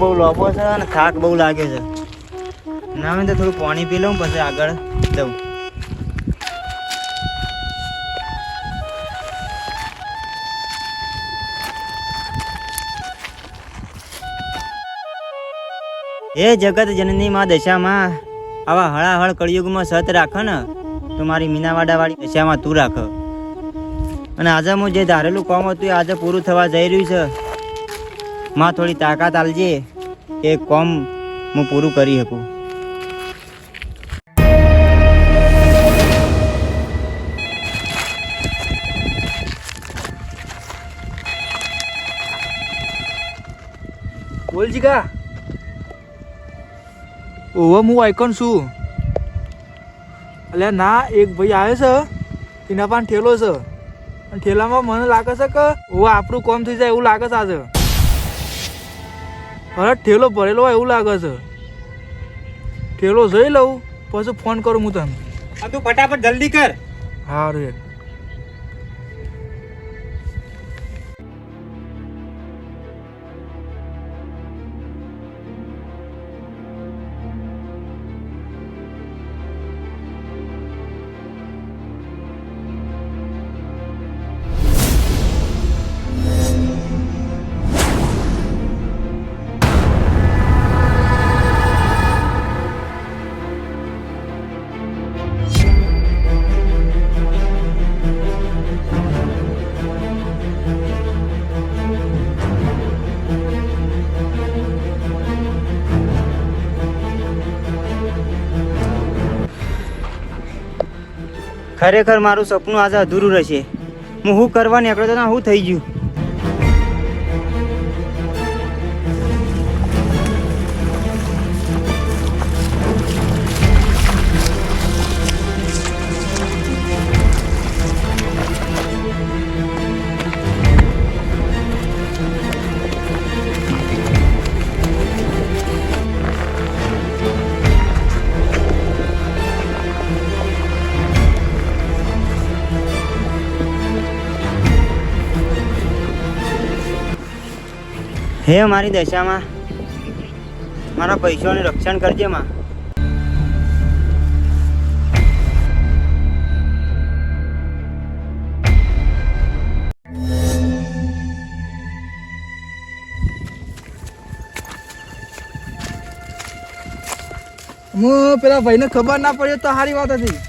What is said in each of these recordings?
બહુ લોબો છે અને થાક બહુ લાગે છે. ના મેં તો થોડું પાણી પી લઉં પછી આગળ જઉં. હે જગત જનની માં દશામાં આવા હળાહળ કળિયુગમાં સત રાખો ને, તો મારી મીનાવાડા વાળી દશામાં તું રાખ. અને આજે હું જે ધારેલું કામ હતું એ આજે પૂરું થવા જઈ રહ્યું છે. માં થોડી તાકાત આલજે. એ કોમ હું પૂરું કરી શકું. બોલ જીગા ઓવે હું આઈકોન છું. એટલે ના, એક ભાઈ આવે છે. એના પણ ઠેલો છે. ઠેલામાં મને લાગે છે કે ઓવો આપણું કોમ થઈ જાય એવું લાગે છે આજે. અરે ઠેલો ભરેલો હોય એવું લાગે છે. ઠેલો જોઈ લઉં પછી ફોન કરું હું તને. તું ફટાફટ જલ્દી કર. સારું યાર ખરેખર મારું સપનું આજે અધૂરું રહેશે. હું શું કરવા નીકળ્યો તો શું થઈ ગયું. હે મારી દશામાં. મારા પૈસાનું રક્ષણ કરજે, માં. હું પેલા ભાઈને ખબર ના પડી તો સારી વાત હતી.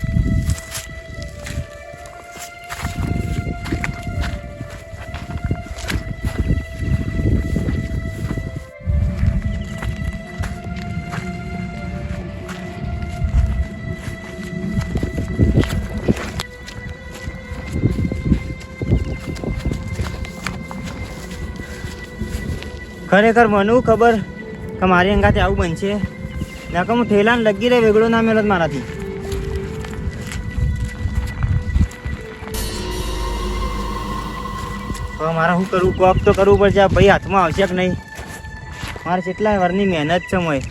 ખરેખર મને ખબર કે મારી અંગાથી આવું બનશે. નકર હું ઠેલાને લગી રહે વેગળો ના મેળો મારાથી. હવે મારે શું કરવું? કોક તો કરવું પડશે. ભાઈ હાથમાં આવશે કે નહીં? મારે કેટલા વરની મહેનત છે મોય.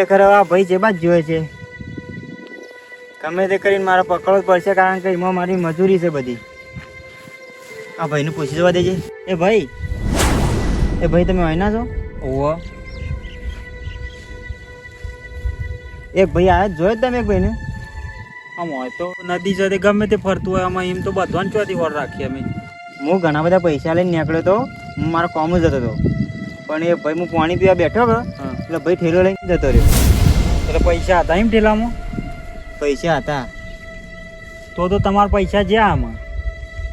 ખરેખર આ ભાઈ જે જ જોયે છે. ગમે તે કરીને મારે પકડવો જ પડશે કારણ કે એમાં મારી મજૂરી છે બધી. આ ભાઈને પૂછી જવા દેજે. એ ભાઈ એ ભાઈ તમે અહીંના છો? ઓવો એક ભાઈ આ જોયો જ તમે એક ભાઈને? આમ હોય તો નદી જતે ગમે તે ફરતું હોય આમાં એમ તો બધાને ચોથી વાર રાખીએ અમે. હું ઘણા બધા પૈસા લઈને નીકળ્યો તો હું મારો કોમ જ જતો હતો. પણ એ ભાઈ હું પાણી પીવા બેઠો હતો. એટલે ભાઈ ઠેલો લઈને જતો રહ્યો. એટલે પૈસા હતા એમ ઠેલામાં? પૈસા હતા. તો તો તમારા પૈસા જ્યાં આમાં.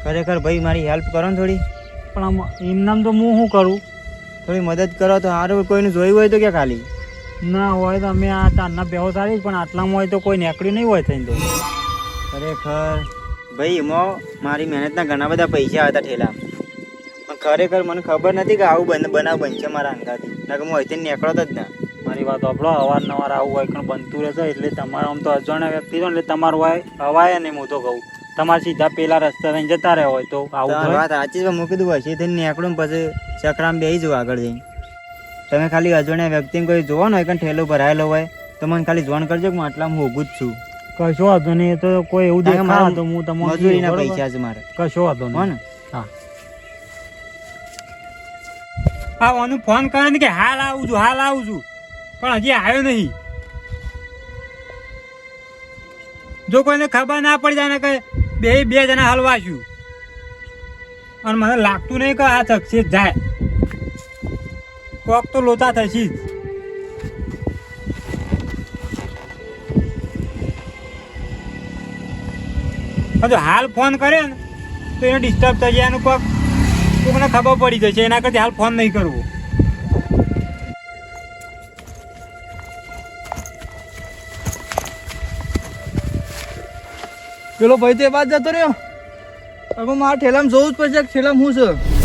ખરેખર ભાઈ મારી હેલ્પ કરો ને થોડી. પણ આમ એમનામ તો હું શું કરું? થોડી મદદ કરો તો સારું કોઈનું જોયું હોય તો કે ખાલી. ના હોય તો અમે આ તારના બેહો સારી પણ આટલામાં હોય તો કોઈ નેકડી નહીં હોય થઈને તો. ખરેખર. ભાઈ એમાં મારી મહેનતના ઘણા બધા પૈસા હતા ઠેલા. પણ ખરેખર મને ખબર નથી કે આવું બંધ બનાવ બનશે મારા અંગાથી. ના કે હું અહીંથી નીકળતો જ ના. મારી વાત સાંભળો અવારનવાર આવું હોય પણ બનતું રહેશે એટલે તમારા આમ તો અજાણ્યા વ્યક્તિ છો એટલે તમારું હોય હવાય ને હું તો કહું. તમારે સીધા પેલા રસ્તા થઈને જતા રહ્યા હોય તો આવું વાત સાચી છે મૂકી દઉં હશે થઈને નીકળું પછી ચકરામ બેસી જવું આગળ જઈને. તમે ખાલી અજાણ્યા વ્યક્તિને કોઈ જોવો ને હોય કે ઠેલો ભરાયેલો હોય તો મને ખાલી જોણ કરજો કે હું આટલામાં ઊભું જ છું. કશો વાંધો નહીં તો કોઈ એવું દેખાય તો હું તમને મજૂરીના પૈસા છે મારે. કશો વાંધો હો નહીં હા ઓનું ફોન કરે ને કે હાલ આવું છું, હાલ આવું છું. પણ હજી આવ્યો નહીં. જો કોઈને ખબર ના પડી જાય ને કે બે બે જણા હલવાશું. અને મને લાગતું નહીં કે આ સક્સેસ જાય. કોક તો લોચા થશે જ. જો હાલ ફોન કરે ને, તો એને ડિસ્ટર્બ થઈ જાય એનું કોક. તો મને ખબર પડી જશે એના કરતી હાલ ફોન નહીં કરવો. પેલો ભાઈ તો બાદ જતો રહ્યો. હવે મારા ઠેલામાં જોવું જ પડશે ઠેલામાં શું છે.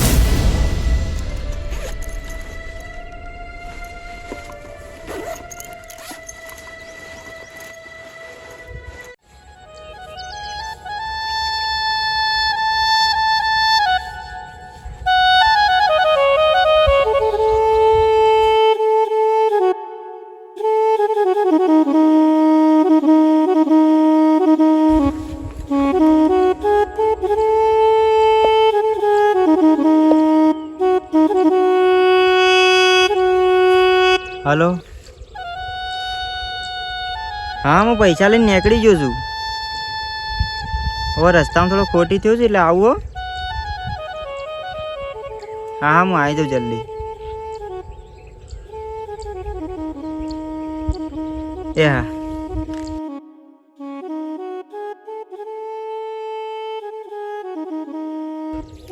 હલો? હા, હું પૈસા લઈને નીકળી ગયો છું. હવે રસ્તામાં થોડો ખોટી થયું છે એટલે આવો હા. હા, હું આવી જાઉં જલ્દી. એ હા.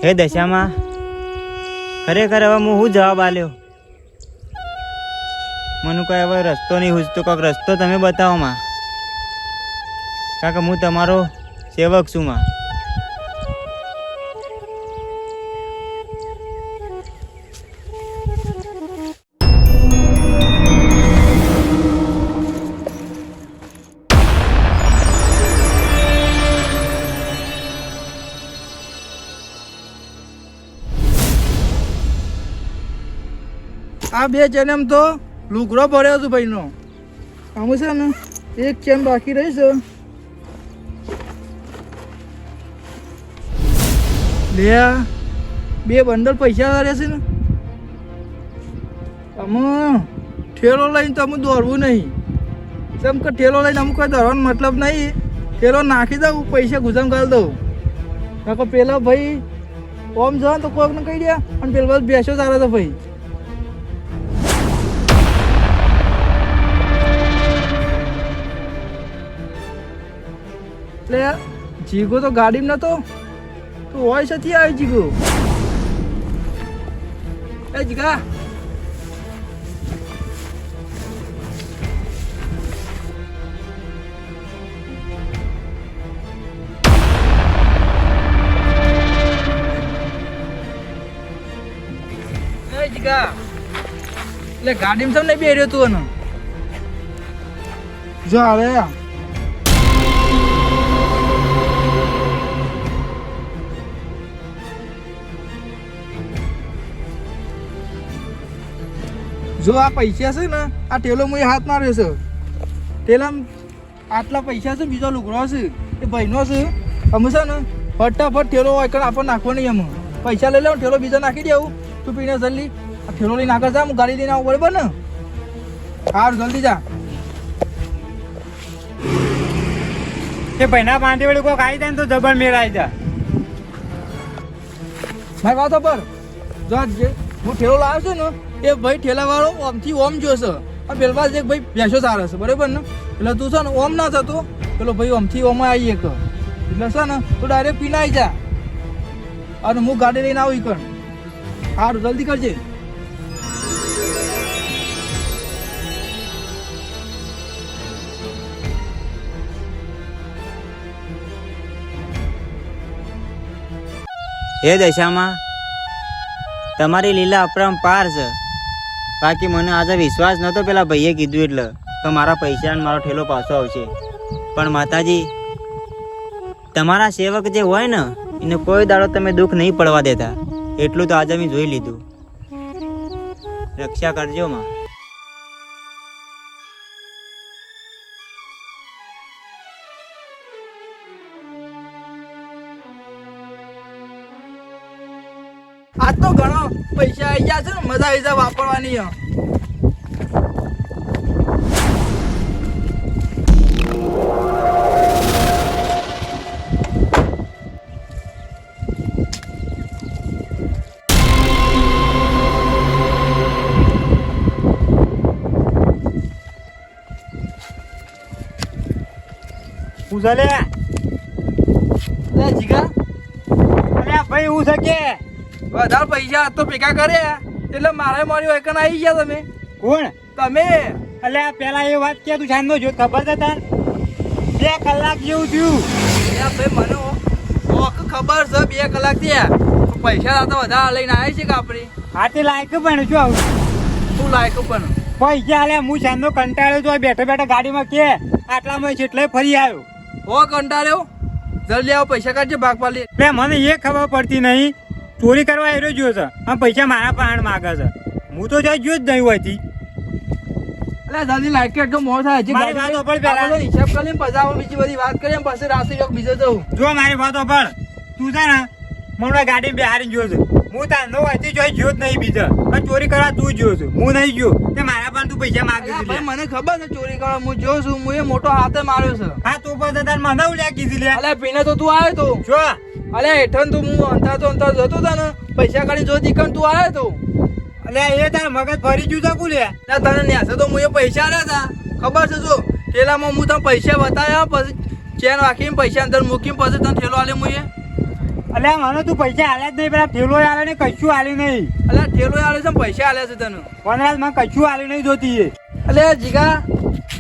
હે દશામાં ખરેખર હવે હું શું જવાબ આલ્યો? મને કોઈ હવે રસ્તો નહીં હુજતો કોઈક રસ્તો તમે બતાવો માં. કારણ કે હું તમારો સેવક છું માં. આ બે જન્મ તો લુગડો ભર્યો છું ભાઈનો. આમાં છે ને એક ચેન બાકી રહી છે. લે બે બંડલ પૈસા રહેશે ને. તમે ઠેલો લઈને તો અમે દોડવું નહીં. જેમ કે ઠેલો લઈને અમુક કોઈ દોડવાનો મતલબ નહીં. ઠેલો નાખી દઉં પૈસા ગુજામ કરી દઉં. કારણ કે પેલા ભાઈ ઓમ જવા તો કોઈકને કહી દે અને પેલા બસ બેસો સારા તો ભાઈ. એટલે જીગો તો ગાડીમાં નતો. તો હોય છે આવી જીગો? એ જીગા. એટલે ગાડીમાં સમ નહીં બેર્યો તું એનું જો અરે જો આ પૈસા છે ને આ ટેલો મુએ હાથ માર્યો છે. ટેલા આટલા પૈસા છે બીજો લુગડો છે એ ભાઈનો છે. અમે છે ને ફટાફટ ઠેલો હોય કારણ આપણને નાખવો નહીં એમ. પૈસા લઈ લેવું ઠેલો બીજો નાખી દેવું. તું પીને જલ્દી આ ઠેલો લઈને આગળ જા હું ગાડી લઈને આવું બરાબર ને? સારું જલ્દી જા. એ ભાઈના પાંચે વળી કોઈક આવી જાય ને તો જબર મેળ આવી જાય. મારી વાતો પર જો જે હું ઠેલો લાવ્યો છું ને એ ભાઈ ઠેલા વાળો ઓમથી ઓમ જોશે આ પેલવા એક ભાઈ ભેંસો સારા છે, બરાબર ને? એટલે તું છે ને ઓમ ના થતો, પેલો ભાઈ ઓમથી ઓમ આવી એક. એટલે છે ને, તું ડાયરેક્ટ પીનાઈ જા. અને હું ગાડી લઈને આવું કણ. સારું જલ્દી કરજે. હે દશામાં, તમારી લીલા અપરંપાર છે. બાકી મને આજે વિશ્વાસ નહોતો પેલા ભાઈએ કીધું એટલે તો મારા પૈસા મારો ઠેલો પાછો આવશે. પણ માતાજી, તમારા સેવક જે હોય ને, એને કોઈ દાડો તમે દુઃખ નહીં પડવા દેતા. એટલું તો આજે મેં જોઈ લીધું. રક્ષા કરજો માં. આજ તો ઘણો પૈસા આવી ગયા છે ને, મજા આવી જાય વાપરવાની છે લે જીગા. અલ્યા ભાઈ હું વધારે પૈસા તો ભેગા કર્યા એટલે મારે મારી વૈકન આવી ગયા તમે. કોણ? તમે. એટલે પેલા એ વાત કે તું સાંજનો જો ખબર છે તાર? બે કલાક જેવું થયું. ભાઈ મને ઓ- ઓક ખબર છે બે કલાક થયા. પૈસા તો વધારે લઈને આવ્યા છે કે આપણે? તે લાયક પણ શું આવું. શું લાયક પણ? પૈસા અલ્યા હું સાંજનો કંટાળ્યો તો બેઠો બેઠો ગાડીમાં કે આટલામાં છે એટલે ફરી આવ્યો. હો કંટાળ્યો? જલ્દી આવો પૈસા કાઢજે ભાગ પાડી એટલે મને એ ખબર પડતી નહીં. ચોરી કરવા આવ્યો જોયો છે. અને પૈસા મારા પાણ માગે છે. હું તો જાય જોયો જ નહીં હોયથી. એટલે જલ્દી લાઈટ કે મોડું થાય છે મારી વાત સાંભળ પહેલા. હિસાબ કરીને પછી આપણે બીજી બધી વાત કરીએ પછી રાત્રે જોક બીજો જવું. જો મારી વાત પણ. તું છે ને મને ગાડી બિહારી જોયો છે. હું તાર નો હતી જોઈ જોયો જ નહીં બીજો. અને ચોરી કરવા તું જોયો છું. હું નહીં જોયો તે મારા પણ તું પૈસા માગી છે ભાઈ મને ખબર છે ચોરી કરવા. હું જોઉં છું હું એ મોટો હાથે માર્યો છે. હા તું પણ તાર મને ઉલ્યા કીધી લે. અલ્યા પીને તો તું આવ્યો તો. જો. અલ્યા હેઠળ તું હું અંધાર તો અંધાર જતો હતો ને પૈસા કાઢી જો દીકન તું આવ્યો તો. અલે એ તાર મગજ ફરી ગયું છે કુલે? ના તને ન્યાસે તો હું એ પૈસા રહ્યા હતા ખબર છે જો થેલામાં હું તને પૈસા બતાવ્યા પછી ચેન રાખીને પૈસા અંદર મૂકીને પછી તને થેલો આલે હું એ અલે મને તું પૈસા આલ્યા જ નહીં પેલા થેલો આલે ને કશું આલ્યું નહીં. અલે થેલો આલે છે ને પૈસા આલે છે તને. વનરાજ મને કશું આલ્યું નહીં જોતી એ. અલે જીગા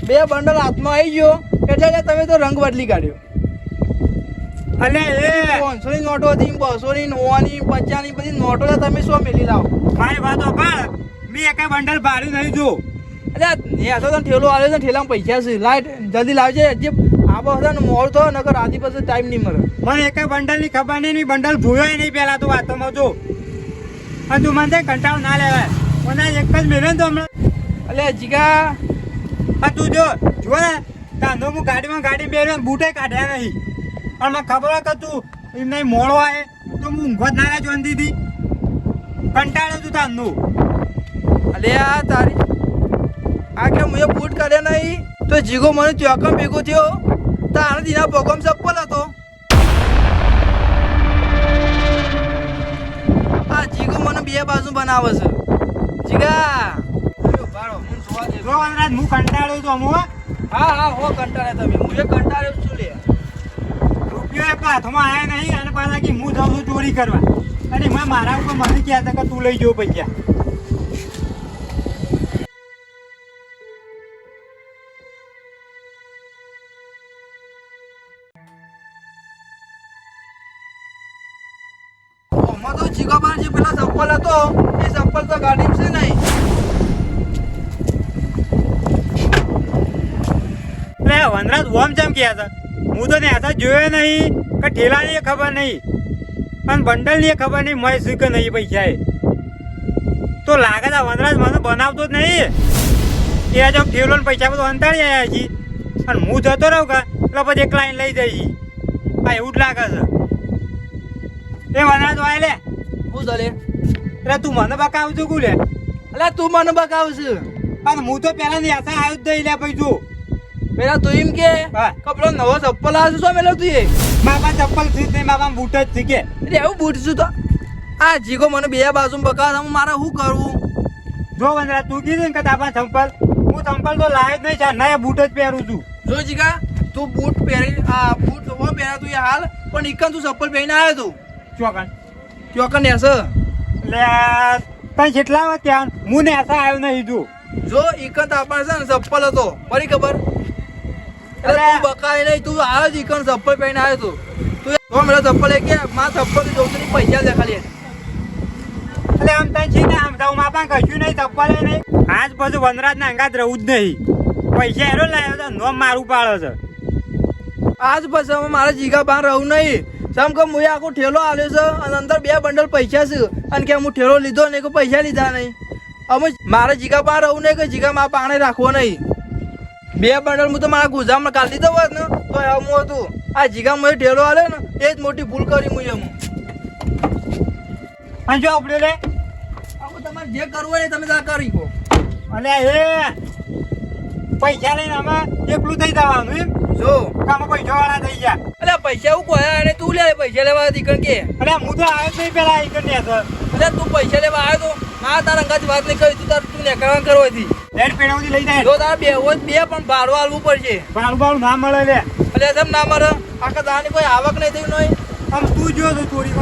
બે બંડલ હાથમાં આવી ગયો. એટલે એટલે તમે તો રંગ બદલી કાઢ્યો. અલે એ પાંચસો ની નોટો હતી બસોની ની પચાસની બધી નોટો તો તમે શું મેલી લાવો? મારી વાતો પણ મેં એકા બંડલ ભાડ્યું નહીં જો. એટલે એ તો તને ઠેલો છે ને ઠેલામાં પૈસા છે. લાઈટ જલ્દી લાવજે જે આબો હશે ને મોડ થયો નકર આધી પછી ટાઈમ નહીં મળે. મને એકા બંડલની ખબર નહીં બંડલ જોયો નહીં પેલા તો વાતોમાં જો. અને તું મને કંટાળો ના લેવાય. મને એક જ મેળવે તો હમણાં. અલ્યા જીગા. હા તું જો જો ને તાંધો હું ગાડીમાં ગાડી બેર્યો બૂટે કાઢ્યા નહીં. પણ મને ખબર હોય કે તું એમને મોડો આવે તો હું ઊંઘો જ ના રહ્યા દીધી કંટાળો તું તારનું. અલે આ તારી આ કે મુએ બૂટ કરે નહીં? તો જીગો મને ચોકમ ભેગો થયો? તારા દીના પગમ ચપ્પલ હતો. આ જીગો મને બે બાજુ બનાવે છે. જીગા! હું કંટાળ્યો તો હું. હા હા હો કંટાળ્યા તમે. હું એ કંટાળ્યો છું લે. એક હાથમાં આવ્યા નહીં અને પાછા કે હું જાઉં છું ચોરી કરવા. અને મેં મારા ઉપર મને કહ્યા હતા કે તું લઈ જવું પૈસા. તો જીગા જે પેલા ચપ્પલ હતો. એ ચપ્પલ તો ગાડી છે નહીં. વનરાજ ઓમ ચમ કહ્યા હતા હું તો ત્યાં જોયો નહીં કે ઠેલાની એ ખબર નહીં. અને બંડલની એ ખબર નહીં મય શું કે નહીં પૈસા એ તો લાગે છે વનરાજ મને બનાવતો જ નહીં. એ જો ઠેલો ને પૈસા બધું અંતાડી આવ્યા છીએ અને હું જતો રહું કે એટલે પછી એક લાઈન લઈ જઈ હા એવું જ લાગે છે. એ વનરાજ વાય લે. હું ચાલે એટલે તું મને બકાવજો કુ લે? એટલે તું મને બકાવશે અને હું તો પહેલાં ની આવ્યું જ નહીં લે પૈસું જો. પેલા તું એમ કે. કપડો નવો ચપ્પલ આવે છે શું મેલો તું એ? મારા ચપ્પલથી નહીં મારા બૂટ જ થી કે. એટલે એવું બૂટ છું તો? આ જીગો મને બે બાજુ બકાવ હું મારે શું કરવું જો વંદરા તું કીધું ને કે તાપા ચંપલ હું ચંપલ તો લાવ્યો જ નહીં છે ના બૂટ જ પહેરું છું. જો જીગા તું બૂટ પહેરી આ બૂટ તો પહેરા તું હાલ પણ ઇકન તું ચપ્પલ પહેરીને આવ્યો તું? ચોકન ચોકન નેસ? લે તઈ જેટલા વાર ત્યાં હું ને આશા આવ્યો નહીં તું. જો ઇકન તાપણ છે ને ચપ્પલ હતો ફરી ખબર? અરે. તું બકાવે નહીં, તું આવ્યો જ ઇકન ચપ્પલ આવ્યો તું. તું તો મેળો ચપ્પલ કે માં ચપ્પલ જોઉં છું પૈસા દે એટલે આમ તઈ છે ને આમ તો મારા પાસે કશું નહીં ચપ્પલ નહીં. આજ પછી વનરાજ ના અંગાત જ નહીં. પૈસા એનો લાવ્યો તો નોમ મારું પાડો છે. આજ પછી હવે મારા જીગા બહાર રહું નહીં. સમ કે મુએ આખો ઠેલો આવ્યો છે, અને અંદર બે બંડલ પૈસા છે, અને કે હું ઠેલો લીધો નહીં, કે પૈસા લીધા નહીં. અમે મારા જીગા બહાર રહું નહીં, કે જીગા મારા પાણે રાખવો નહીં. બે બંડલ હું તો મારા ગુજામાં કાઢી દીધો હોત ને તો એમ હતું. આ જીગા મુએ ઢેલો આલ્યો ને એ જ મોટી ભૂલ કરી મુએ હું અને જો આપણે લે. તમારે જે કરવું હોય તમે ત્યાં કરી કહો અને એ. પૈસા લઈને આમાં એકલું થઈ જવાનું એમ? જો. કામ પૈસા વાળા થઈ ગયા. એટલે પૈસા હું કહ્યા અને તું લે પૈસા લેવા હતી કારણ કે. અરે હું તો આવ્યો નહીં પેલા એક ને એટલે તું પૈસા લેવા આવ્યો તો મારા તારા અંગાજ વાત નહીં કરી તું તાર તું નેકળવા કરવા હતી લેટ પેડામાંથી લઈ જાય જો તારા બે બે પણ ભાડું આલવું પડશે. બાળું બાળું ના મળે લે. એટલે એમ ના મળે? આખા દાની કોઈ આવક નહીં થઈ નહીં આમ તું જો તો ચોરી